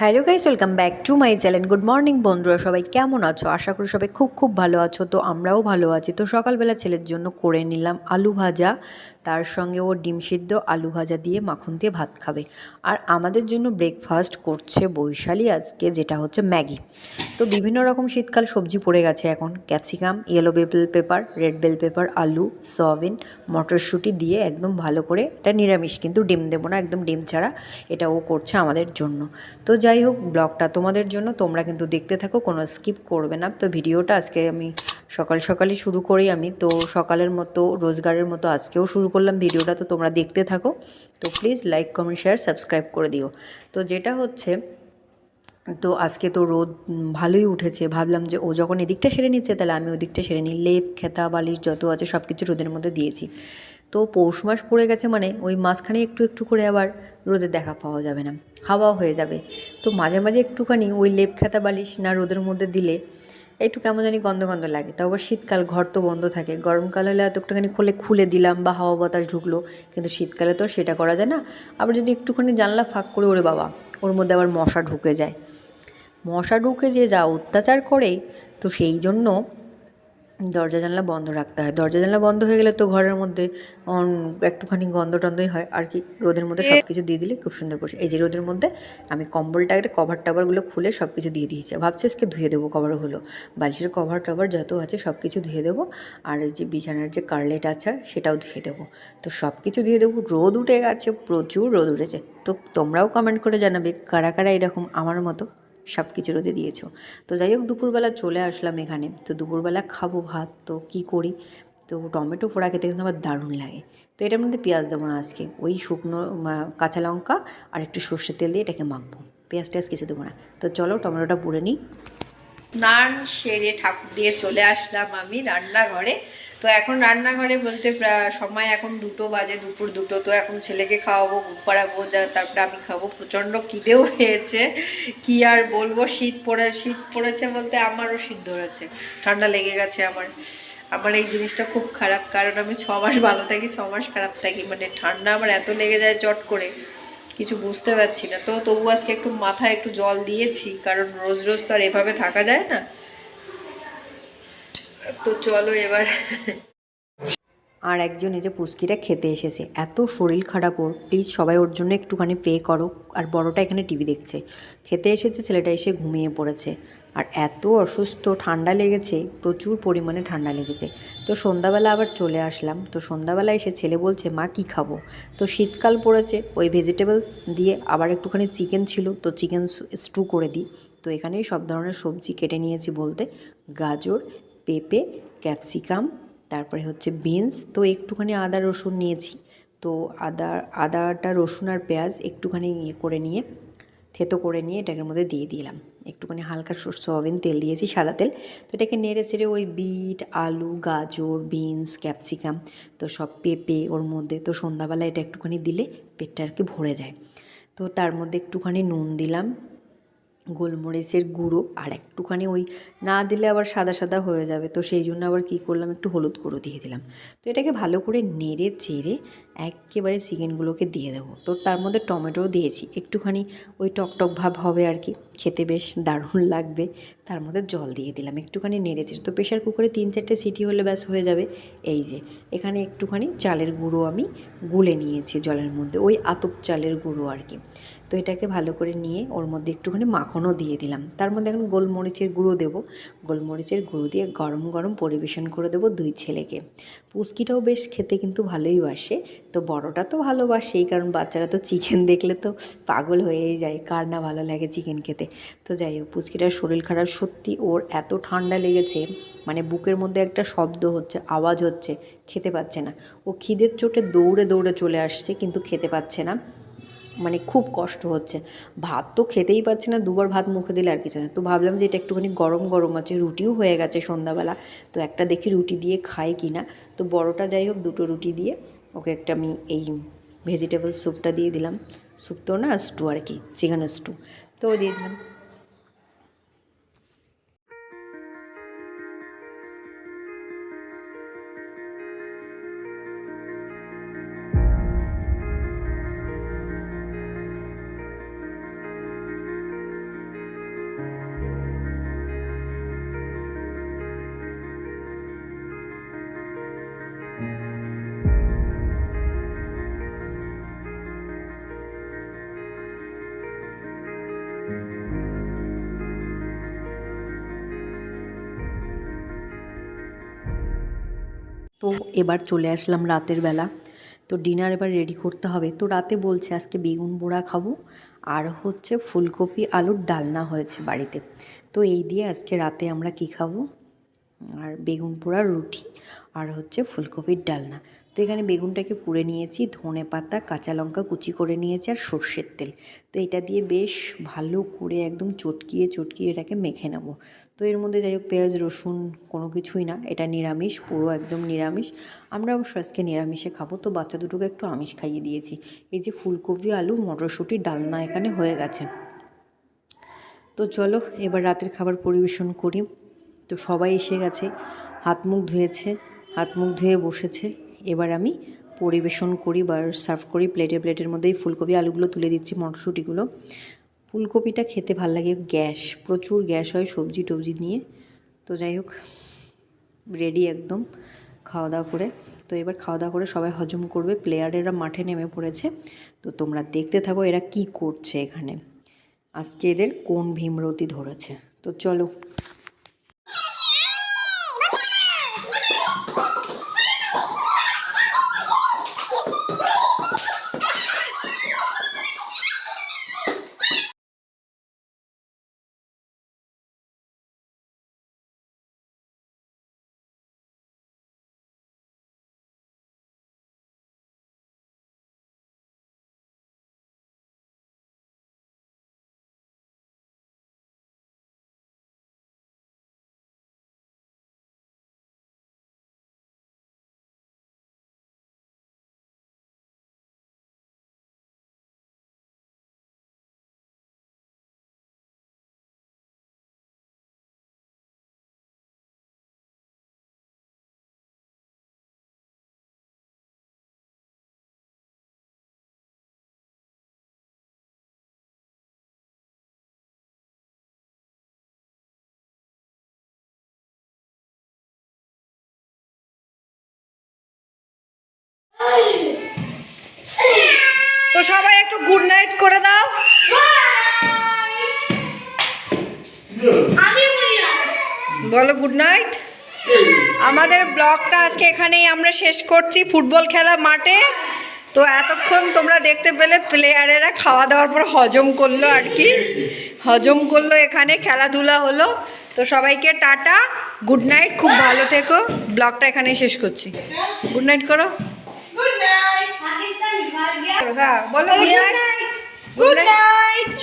Hello guys welcome back to my channel good morning বন্ধুরা, সবাই কেমন আছো? আশা করি সবাই খুব খুব ভালো আছো। তো আমরাও ভালো আছি। তো সকালবেলা ছেলের জন্য করে নিলাম আলু ভাজা। তার সঙ্গে ও ডিম সিদ্ধ আলু ভাজা দিয়ে মাখন দিয়ে ভাত খাবে। আর আমাদের জন্য ব্রেকফাস্ট করছে বৈশালী আজকে, যেটা হচ্ছে ম্যাগি। তো বিভিন্ন রকম শীতকাল সবজি পড়ে গেছে এখন। Capsicum yellow bell pepper red bell pepper আলু সয়াবিন মটরশুঁটি দিয়ে একদম ভালো করে, এটা নিরামিষ। কিন্তু ডিম দেবো না, একদম ডিম ছাড়া। এটা ও করছে আমাদের জন্য। তো যাই হোক, ব্লগটা তোমাদের জন্য, তোমরা কিন্তু দেখতে থাকো, কোনো স্কিপ করবে না। তো ভিডিওটা আজকে আমি সকাল সকালই শুরু করি আমি। তো সকালের মতো, রোজগারের মতো আজকেও শুরু করলাম ভিডিওটা, তো তোমরা দেখতে থাকো। তো please like comment share subscribe করে দিও। তো যেটা হচ্ছে, তো আজকে তো রোদ ভালোই উঠেছে। ভাবলাম যে ও যখন এদিকটা সেরে নিচ্ছে, তাহলে আমি ওদিকটা সেরে নিই। লেপ, খেতা, বালিশ যত আছে সব কিছু রোদের মধ্যে দিয়েছি। তো পৌষ মাস পড়ে গেছে মানে ওই মাঝখানে একটু একটু করে আবার রোদের দেখা পাওয়া যাবে না হাওয়াও হয়ে যাবে। তো মাঝে মাঝে একটুখানি ওই লেপ খেতা বালিশ না রোদের মধ্যে দিলে একটু কেমন জানি গন্ধ গন্ধ লাগে। তাও আবার শীতকাল, ঘর তো বন্ধ থাকে। গরমকাল হলে এত একটুখানি খুলে খুলে দিলাম বা হাওয়া বাতাস ঢুকলো, কিন্তু শীতকালে তো সেটা করা যায় না। আবার যদি একটুখানি জানলা ফাঁক করে, ওরে বাবা, ওর মধ্যে আবার মশা ঢুকে যায়। মশা ঢুকে যে যা অত্যাচার করে, তো সেই জন্য দরজা জানলা বন্ধ রাখতে হয়। দরজা জানলা বন্ধ হয়ে গেলে তো ঘরের মধ্যে একটুখানি গন্ধ টন্ধই হয়। আর কি রোদের মধ্যে সব কিছু দিয়ে দিলে খুব সুন্দর পড়ছে এই যে রোদের মধ্যে আমি কম্বলটা একটা কভার টাভারগুলো খুলে সব কিছু দিয়ে দিয়েছি। ভাবছি আজকে ধুয়ে দেবো কভারগুলো বালিশের কভার টভার যত আছে সব কিছু ধুয়ে দেবো। আর এই যে বিছানার যে কার্লেট আছে সেটাও ধুয়ে দেবো। তো সব কিছু ধুয়ে দেবো। রোদ উঠে গেছে প্রচুর রোদ উঠেছে। তো তোমরাও কমেন্ট করে জানাবে কারা কারা এরকম আমার মতো। সব কিছু রোদে দিয়েছ। তো যাই হোক, দুপুরবেলা চলে আসলাম এখানে। তো দুপুরবেলা খাব ভাত, তো কি করি? তো টমেটো পোড়া খেতে কিন্তু আমার দারুণ লাগে। তো এটার মধ্যে পেঁয়াজ দেবো না আজকে। ওই শুকনো কাঁচা লঙ্কা আর একটু সর্ষের তেল দিয়ে এটাকে মাখবো। পেঁয়াজ টেয়াজ কিছু দেবো না। তো চলো টমেটোটা পুড়ে নিই। স্নান সেরে ঠাকুর দিয়ে চলে আসলাম আমি রান্নাঘরে। তো এখন রান্নাঘরে বলতে সময় এখন দুটো বাজে, দুপুর দুটো। তো এখন ছেলেকে খাওয়াবো, ঘুম পাড়াবো, যা, তারপরে আমি খাব। প্রচণ্ড খিদেও হয়েছে কি আর বলব, শীত পড়ে, শীত পড়েছে বলতে আমারও শীত ধরেছে। ঠান্ডা লেগে গেছে আমার। আমার এই জিনিসটা খুব খারাপ। কারণ আমি ছ মাস ভালো থাকি, ছ মাস খারাপ থাকি। মানে ঠান্ডা আমার এত লেগে যায় চট করে। কিছু বুঝতে পারছি না। তো তবু আজকে একটু মাথায় একটু জল দিয়েছি, কারণ রোজ রোজ তো আর এভাবে থাকা যায় না। তো চলো এবার। আর একজন এই যে পুস্কিটা খেতে এসেছে, এত শরীর খারাপ ওর। প্লিজ সবাই ওর জন্য একটুখানি পে করো। আর বড়টা এখানে টিভি দেখছে। খেতে এসেছে, ছেলেটা এসে ঘুমিয়ে পড়েছে। আর এত অসুস্থ, ঠান্ডা লেগেছে, প্রচুর পরিমাণে ঠান্ডা লেগেছে। তো সন্ধ্যাবেলা আবার চলে আসলাম। তো সন্ধ্যাবেলা এসে ছেলে বলছে, মা, কি খাব? তো শীতকাল পড়েছে, ওই ভেজিটেবল দিয়ে আবার একটুখানি চিকেন ছিল, তো চিকেন স্টু করে দিই। তো এখানেই সব ধরনের সবজি কেটে নিয়েছি বলতে। গাজর, পেঁপে ক্যাপসিকাম তারপরে হচ্ছে বিনস তো একটুখানি আদা, রসুন নিয়েছি। তো আদা, আদাটা, রসুন আর পেঁয়াজ একটুখানি ইয়ে করে নিয়ে, থেতো করে নিয়ে এটাকে মধ্যে দিয়ে দিলাম। একটুখানি হালকা সয়াবিন তেল দিয়েছি, সাদা তেল। তো এটাকে নেড়ে চেড়ে ওই বিট, আলু, গাজর, বিনস, ক্যাপসিকাম, তো সব পেঁপে ওর মধ্যে, তো সন্ধ্যাবেলা এটা একটুখানি দিলে পেটটা আর কি ভরে যায়। তো তার মধ্যে একটুখানি নুন দিলাম গোলমরিচের গুঁড়ো আর একটুখানি ওই না দিলে আবার সাদা সাদা হয়ে যাবে। তো সেই জন্য আবার কী করলাম? একটু হলুদ গুঁড়ো দিয়ে দিলাম। তো এটাকে ভালো করে নেড়ে চেড়ে একেবারে চিকেনগুলোকে দিয়ে দেবো। তো তার মধ্যে টমেটোও দিয়েছি। একটুখানি ওই টকটক ভাব হবে আর কি। খেতে বেশ দারুণ লাগবে। তার মধ্যে জল দিয়ে দিলাম। একটুখানি নেড়ে চেড়ে। তো প্রেশার কুকারে তিন চারটে সিটি হলে ব্যাস হয়ে যাবে। এই যে, এখানে একটুখানি চালের গুঁড়ো আমি গুলে নিয়েছি জলের মধ্যে। ওই আতপ চালের গুঁড়ো আর কি। তো এটাকে ভালো করে নিয়ে ওর মধ্যে একটুখানি মাখনও দিয়ে দিলাম। তার মধ্যে এখন গোলমরিচের গুঁড়ো দেবো। গোলমরিচের গুঁড়ো দিয়ে গরম গরম পরিবেশন করে দেবো দুই ছেলেকে। পুস্কিটাও বেশ খেতে কিন্তু ভালোই বাসে। তো বড়টা তো ভালোবাসেই, কারণ বাচ্চারা তো চিকেন দেখলে তো পাগল হয়েই যায়। কার না ভালো লাগে চিকেন খেতে? তো যাই হোক পুচকিটার শরীর খারাপ। সত্যি ওর এত ঠান্ডা লেগেছে মানে বুকের মধ্যে একটা শব্দ হচ্ছে, আওয়াজ হচ্ছে, খেতে পাচ্ছে না। ও খিদের চোটে দৌড়ে দৌড়ে চলে আসছে, কিন্তু খেতে পাচ্ছে না। মানে খুব কষ্ট হচ্ছে। ভাত তো খেতেই পাচ্ছে না, দুবার ভাত মুখে দিলে আর কিছু না। তো ভাবলাম যে এটা একটুখানি গরম গরম আছে, রুটিও হয়ে গেছে সন্ধ্যাবেলা। তো একটা দেখি রুটি দিয়ে খাই কি না। তো বড়টা যাই হোক, দুটো রুটি দিয়ে ওকে একটা আমি এই ভেজিটেবল স্যুপটা দিয়ে দিলাম। স্যুপ তো না, স্টু আর কি চিকেন স্টু। তো দিয়ে দিলাম। তো এবার চলে আসলাম রাতের বেলা। তো ডিনার এবার রেডি করতে হবে। তো রাতে বলছে আজকে বেগুন পোড়া খাব, আর হচ্ছে ফুলকপি আলুর ডালনা হয়েছে বাড়িতে। তো এই দিয়ে আজকে রাতে আমরা কী খাব? আর বেগুন পোড়া রুটি আর হচ্ছে ফুলকপির ডালনা। তো এখানে বেগুনটাকে পুড়ে নিয়েছি, ধনে পাতা, কাঁচা লঙ্কা কুচি করে নিয়েছি আর সর্ষের তেল। তো এটা দিয়ে বেশ ভালো করে একদম চটকিয়ে চটকিয়ে এটাকে মেখে নেব। তো এর মধ্যে যাই হোক পেঁয়াজ, রসুন কোনো কিছুই না, এটা নিরামিষ, পুরো একদম নিরামিষ। আমরা অবশ্য আজকে নিরামিষে খাব, তো বাচ্চা দুটোকে একটু আমিষ খাইয়ে দিয়েছি। এই যে ফুলকপি, আলু, মটরশুঁটি, ডালনা এখানে হয়ে গেছে। তো চলো এবার রাতের খাবার পরিবেশন করি। তো সবাই এসে গেছে। হাত মুখ ধুয়েছে, হাত মুখ ধুয়ে বসেছে। এবার আমি পরিবেশন করি বা সার্ভ করি প্লেটে প্লেটের মধ্যেই ফুলকপি, আলুগুলো তুলে দিচ্ছি, মটরশুঁটিগুলো। ফুলকপিটা খেতে ভালো লাগে গ্যাস, প্রচুর গ্যাস হয় সবজি টবজি নিয়ে। তো যাই হোক রেডি একদম খাওয়া দাওয়া করে। তো এবার খাওয়া দাওয়া করে সবাই হজম করবে। প্লেয়ারেরা মাঠে নেমে পড়েছে। তো তোমরা দেখতে থাকো এরা কি করছে এখানে। আজকে এদের কোন ভীমরতি ধরেছে। তো চলো তো সবাই একটু গুড নাইট করে দাও। বলো গুড নাইট আমাদের ব্লগটা আজকে এখানেই আমরা শেষ করছি ফুটবল খেলা মাঠে। তো এতক্ষণ তোমরা দেখতে পেলে প্লেয়ারেরা খাওয়া দাওয়ার পর হজম করল আর কি। হজম করল এখানে, খেলাধুলা হলো। তো সবাইকে টাটা গুড নাইট খুব ভালো থেকো। ব্লগটা এখানেই শেষ করছি। গুড নাইট করো। হ্যাঁ বলো গুড নাইট গুড নাইট